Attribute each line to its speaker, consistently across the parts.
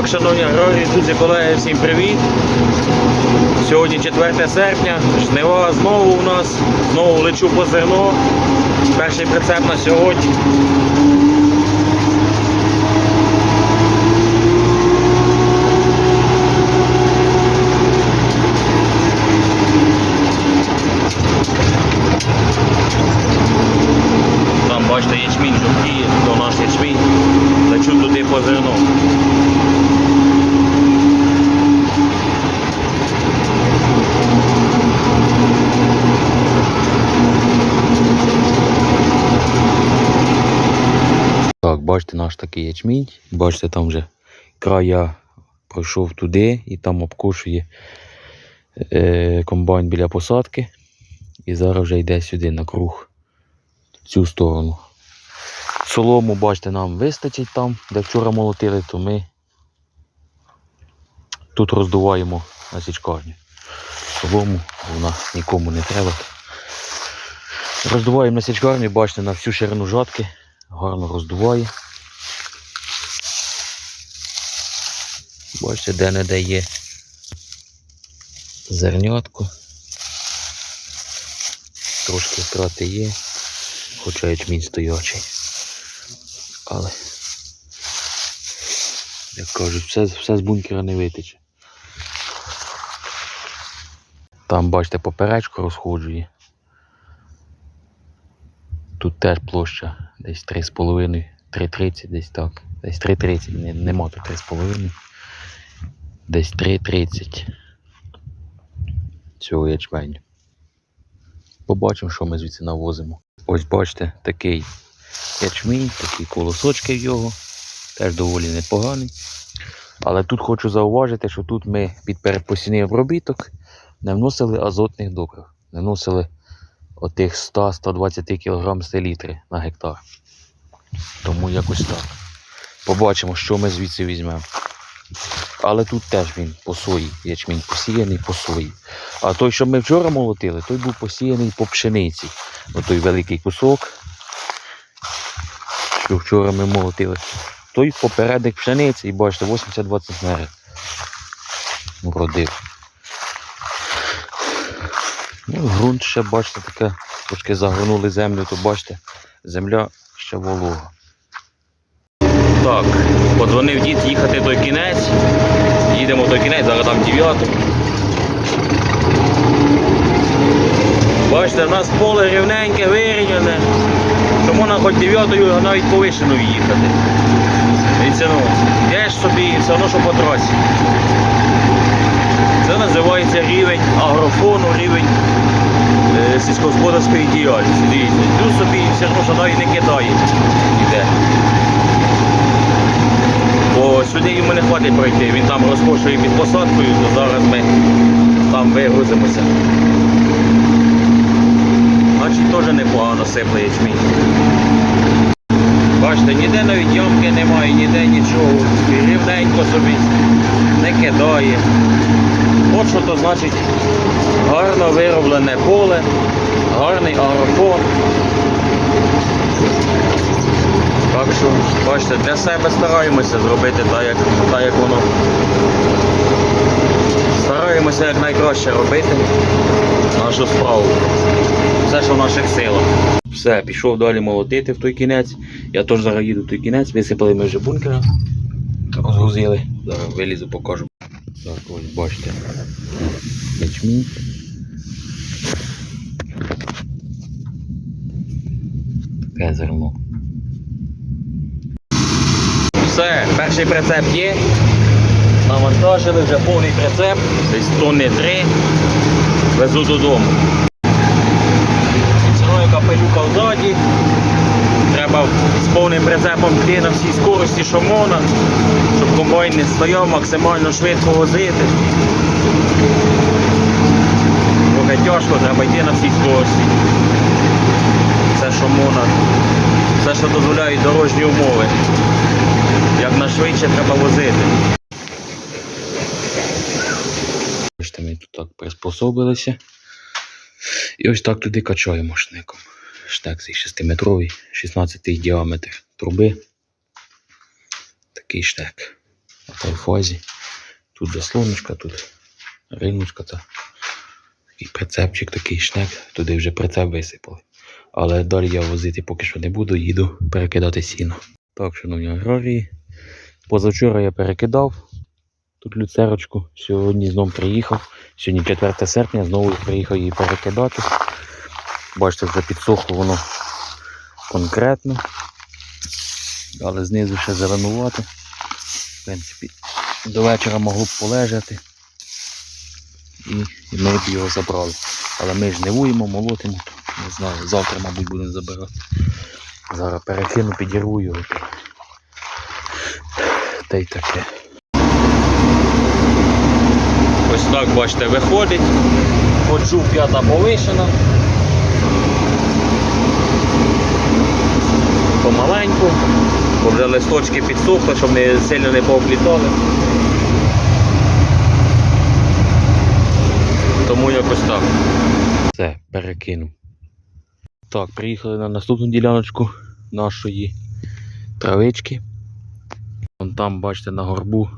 Speaker 1: Так, шановні аграрії, друзі, колеги, всім привіт. Сьогодні 4 серпня, жнива знову у нас, знову лечу по зерно. Перший прицеп на сьогодні. Там бачите ячмінь жовтіє, то наш ячмінь. Лечу туди по зерно. Так, бачите наш такий ячмінь. Бачите, там вже края пройшов туди і там обкушує е, комбайн біля посадки. І зараз вже йде сюди на круг в цю сторону. Солому, бачите, нам вистачить там, де вчора молотили, то ми тут роздуваємо на січкарню. Солому вона нікому не треба. Роздуваємо на січкарню, бачите, на всю ширину жатки. Гарно роздуває. Бачите, де-не-де є зернятко. Трошки втрати є, хоча ячмінь стоячий. Але, як кажуть, все, все з бункера не витече. Там, бачите, поперечку розходжує. Тут теж площа десь 3,5, 3,30, десь так. Десь 3,30, нема тут 3,5. Десь 3,30 цього ячменю. Побачимо, що ми звідси навозимо. Ось бачите, такий ячмінь, такі колосочки в його. Теж доволі непоганий. Але тут хочу зауважити, що тут ми під передпосівний обробіток не вносили азотних добрив. Не вносили отих 100-120 кг селітри на гектар. Тому якось так. Побачимо, що ми звідси візьмемо. Але тут теж він по сої, ячмінь посіяний по сої. А той, що ми вчора молотили, той був посіяний по пшениці. Отой великий кусок, що вчора ми молотили. Той попередник пшениці, і бачите, 82 центнери вродив. Ну, ґрунт ще, бачите, таке, трошки загорнули землю, то бачите, земля ще волога. Так, подзвонив дід їхати той кінець. Їдемо той кінець, зараз там дев'яту. Бачите, в нас поле рівненьке, вирівняне. То можна хоч дев'ятою а навіть повишеною їхати. Дивіться, ну, йдеш собі і все одно, що по трасі. Це називається рівень агрофону, рівень е, сільськогосподарської діяльності. Дивіться, йду собі і все одно, що навіть не кидає. Іде. Бо сюди йому не хватить пройти, він там розкошує під посадкою, то зараз ми там вигрузимося. Значить теж непогано сипле ячмінь. Бачите, ніде навіть ямки немає, ніде нічого. І Рівненько собі не кидає. От що то значить гарно вироблене поле, гарний агрофон. Так що, бачите, для себе стараємося зробити так, як, так, як воно. Стараємося як найкраще робити нашу справу. Все, що в наших силах. Все, пішов далі молотити в той кінець. Я теж зараз їду в той кінець, висипали ми вже бункера, розгрузили. Зараз вилізу, покажу. Так, ось бачите. Ячмінь. Таке зерно. Все, перший прицеп є. Навантажили вже повний прицеп, десь тонни три. Везу додому. Ціною капелюка взаді. Треба з повним прицепом йти на всій скорості, що можна, щоб комбайн не стояв максимально швидко возити. Трохи тяжко, треба йти на всій скорості. Все, що можна, все, що дозволяють дорожні умови. Швидше треба возити. Бачите, ми тут так приспособилися. І ось так туди качаємо шником. Штек цей 6-метровий, 16 діаметр труби. Такий штек. в той фазі. Тут заслоночка, тут риночка та такий прицепчик, такий шнек, туди вже прицеп висипали. Але далі я возити поки що не буду, їду перекидати сіно. Так, шановні аграрії, позавчора я перекидав тут люцерочку, сьогодні знову приїхав. Сьогодні 4 серпня, знову приїхав її перекидати. Бачите, вже підсохло воно конкретно. Але знизу ще зеленувати. В принципі, до вечора могло б полежати. І, і ми б його забрали. Але ми ж жнивуємо, молотимо. Не знаю, завтра, мабуть, будемо забирати. Зараз перекину, підірву його. Та й таке. Ось так, бачите, виходить. Ходжу п'ята повишена. Помаленьку, бо вже листочки підсохли, щоб не сильно не пооплітали. Тому якось так. Все, перекину. Так, приїхали на наступну діляночку нашої травички. Там, бачите, на горбу.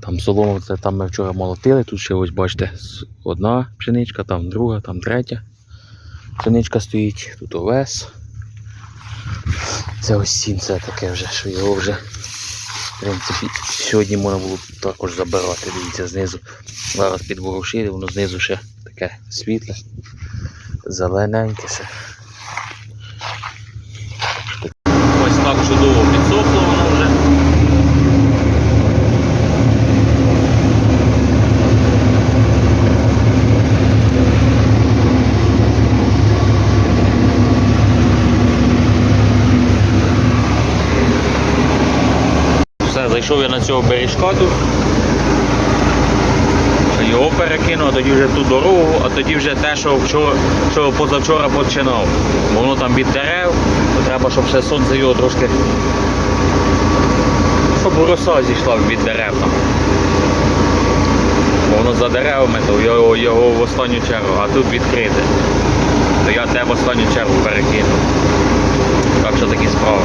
Speaker 1: Там солому, це там ми вчора молотили. Тут ще ось бачите, одна пшеничка, там друга, там третя. Пшеничка стоїть, тут овес. Це ось це таке вже, що його вже, в принципі, сьогодні можна було також забирати. Дивіться, знизу. Зараз підворушили, воно знизу ще таке світле, зелененьке ще. Ось так чудово підсохло воно вже. Все, зайшов я на цього бережка. Його перекинув, а тоді вже ту дорогу, а тоді вже те, що, вчора, що позавчора починав. Воно там від дерев, то треба, щоб ще сонце його трошки. Щоб роса зійшла від дерев там. Воно за деревами, то його, його в останню чергу, а тут відкрите. То я те в останню чергу перекинув. Так що такі справи.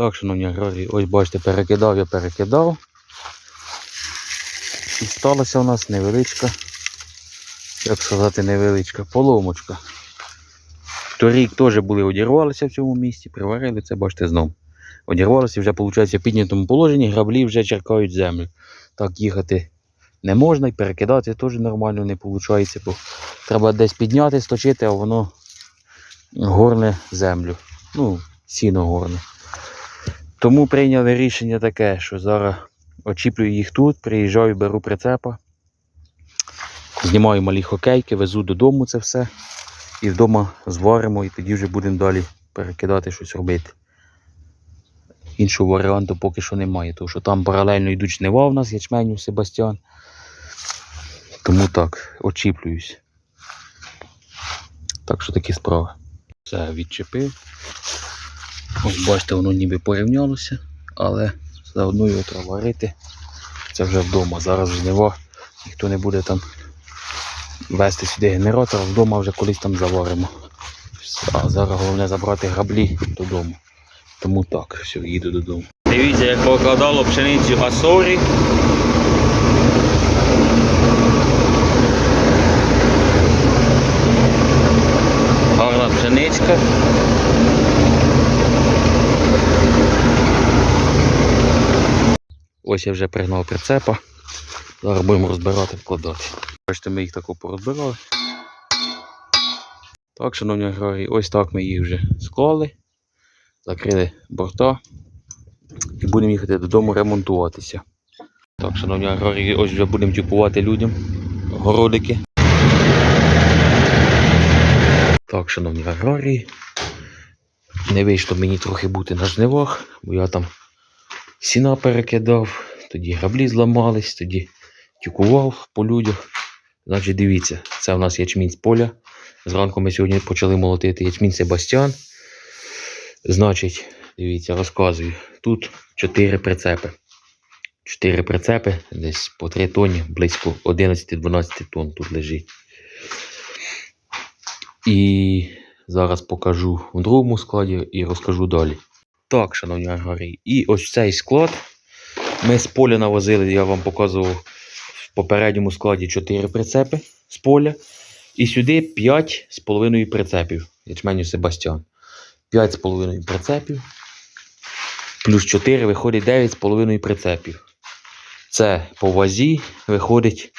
Speaker 1: Так, шановні аграрії, ось бачите, перекидав я перекидав. І сталася у нас невеличка, як сказати, невеличка поломочка. Торік теж були одірвалися в цьому місці, приварили це, бачите, знов. Одірвалися вже, виходить, в піднятому положенні, граблі вже черкають землю. Так їхати не можна і перекидати теж нормально не виходить, бо треба десь підняти, сточити, а воно горне землю. Ну, сіно горне. Тому прийняли рішення таке, що зараз очіплюю їх тут, приїжджаю, беру прицепа, знімаю малі хокейки, везу додому це все. І вдома зваримо, і тоді вже будемо далі перекидати щось робити. Іншого варіанту поки що немає, тому що там паралельно йдуть жнива в нас, ячменю Себастьян. Тому так, очіплююсь. Так що такі справи. Все, відчепив. Ось бачите, воно ніби порівнялося, але заодно його треба варити. Це вже вдома. Зараз жнива, ніхто не буде там вести сюди генератор, вдома вже колись там заваримо. А зараз головне забрати граблі додому. Тому так, все, їду додому. Дивіться, як покладало пшеницю Асорі. Гарна пшеничка. Ось я вже пригнав прицепа. Зараз будемо розбирати, вкладати. Бачите, ми їх тако порозбирали. Так, шановні аграрії, ось так ми їх вже склали, закрили борта і будемо їхати додому ремонтуватися. Так, шановні аграрії, ось вже будемо тюпувати людям городики. Так, шановні аграрії, не вийшло мені трохи бути на жнивах, бо я там сіна перекидав, тоді граблі зламались, тоді тюкував по людях. Значить, дивіться, це у нас ячмінь з поля. Зранку ми сьогодні почали молотити ячмінь Себастьян. Значить, дивіться, розказую. Тут 4 прицепи. 4 прицепи, десь по 3 тонні, близько 11-12 тонн тут лежить. І зараз покажу в другому складі і розкажу далі. Так, шановні аграрії, і ось цей склад. Ми з поля навозили, я вам показував в попередньому складі 4 прицепи з поля. І сюди 5,5 прицепів. Ячменю Себастьян. 5,5 прицепів. Плюс 4 виходить 9,5 прицепів. Це по вазі виходить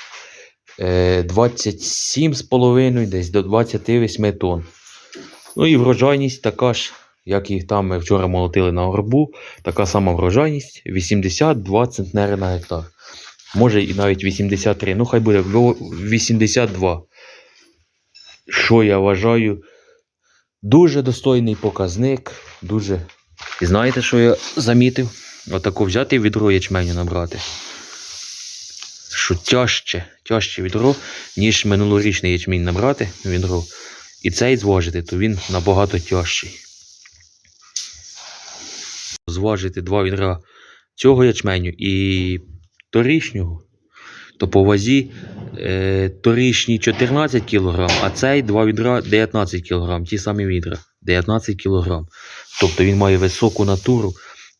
Speaker 1: е, 27,5 десь до 28 тонн. Ну і врожайність така ж, як і там ми вчора молотили на горбу. Така сама врожайність 82 центнери на гектар. Може і навіть 83. Ну, хай буде 82. Що я вважаю, дуже достойний показник. Дуже. І знаєте, що я замітив? Отако взяти відро ячменю набрати. Що тяжче, тяжче відро, ніж минулорічний ячмінь набрати відро. І цей зважити, то він набагато тяжчий. Зважити два відра цього ячменю і торішнього, то по вазі е, торішній 14 кг, а цей два відра 19 кг, ті самі відра 19 кг. Тобто він має високу натуру,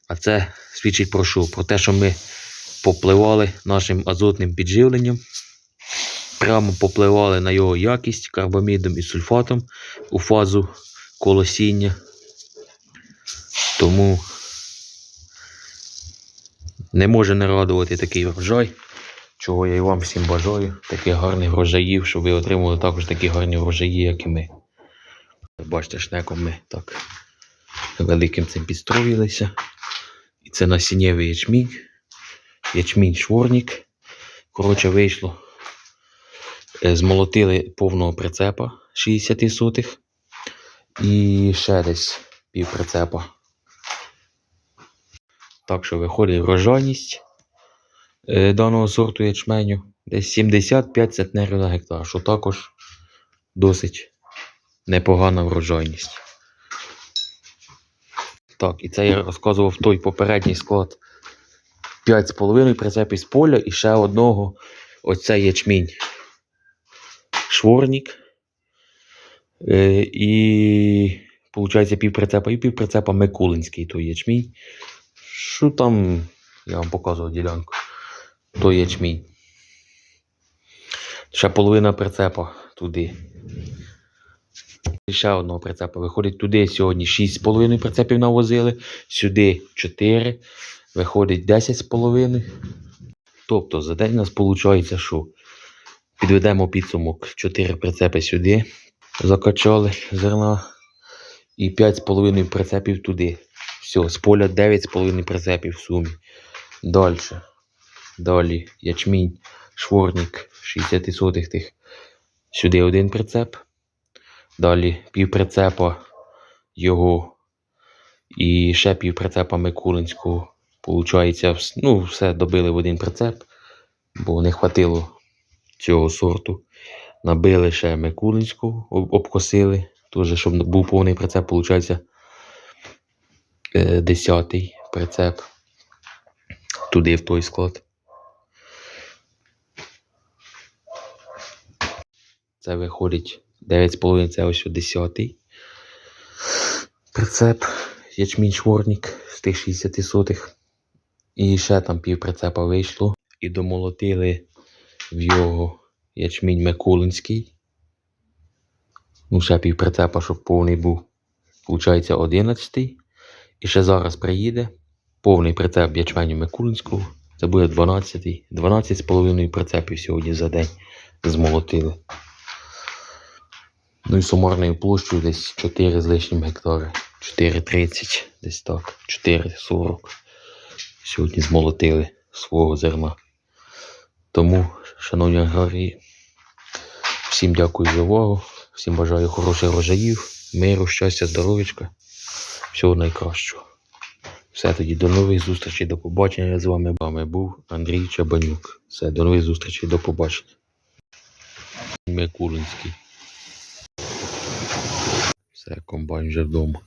Speaker 1: а це свідчить про що? Про те, що ми попливали нашим азотним підживленням, прямо попливали на його якість карбамідом і сульфатом у фазу колосіння. Тому не може не радувати такий врожай, чого я і вам всім бажаю. Таких гарних врожаїв, щоб ви отримали також такі гарні врожаї, як і ми. Бачите, шнеком ми так великим цим підстроїлися. І це насіннєвий ячмінь. Ячмінь шворник. Коротше, вийшло. Е, Змолотили повного прицепа 60 сотих. І ще десь пів прицепа. Так що виходить врожайність е, даного сорту ячменю десь 75 центнерів на гектар, що також досить непогана врожайність. Так, і це я розказував той попередній склад 5,5 прицепів з поля і ще одного оцей ячмінь. Шворник. Е, і, виходить, пів прицепа і пів прицепа Микулинський той ячмінь. Що там, я вам показував ділянку. Той ячмінь. Ще половина прицепа туди. Ще одного прицепа. Виходить туди сьогодні 6,5 прицепів навозили, сюди 4, виходить 10,5. Тобто за день у нас виходить, що підведемо підсумок 4 прицепи сюди, закачали зерна і 5,5 прицепів туди. Все, з поля 9,5 прицепів в сумі. Далі. Далі ячмінь, шворник 60 сотих тих. Сюди один прицеп. Далі пів прицепа його і ще пів прицепа Микулинського. Получається, ну, все добили в один прицеп, бо не хватило цього сорту. Набили ще Микулинську, обкосили. Теж, щоб був повний прицеп, виходить, е, десятий прицеп. Туди в той склад. Це виходить 9,5, це ось 10. Прицеп, ячмінь шворник з тих 60 сотих. І ще там пів прицепа вийшло. І домолотили в його ячмінь Микулинський. Ну, ще пів прицепа, щоб повний був. Получається 11. І ще зараз приїде повний прицеп ячменю Микулинського. Це буде 12. 12,5 прицепів сьогодні за день змолотили. Ну і сумарною площею десь 4 з лишнім гектари. 4,30, десь так, 4,40. Сьогодні змолотили свого зерна. Тому, шановні аграрії, всім дякую за увагу. Всім бажаю хороших врожаїв, миру, щастя, здоров'ячка. Всього найкращого. Все тоді, до нових зустрічей, до побачення. Я з вами, з вами був Андрій Чабанюк. Все, до нових зустрічей, до побачення. Микулинський. Все, комбайн вже вдома.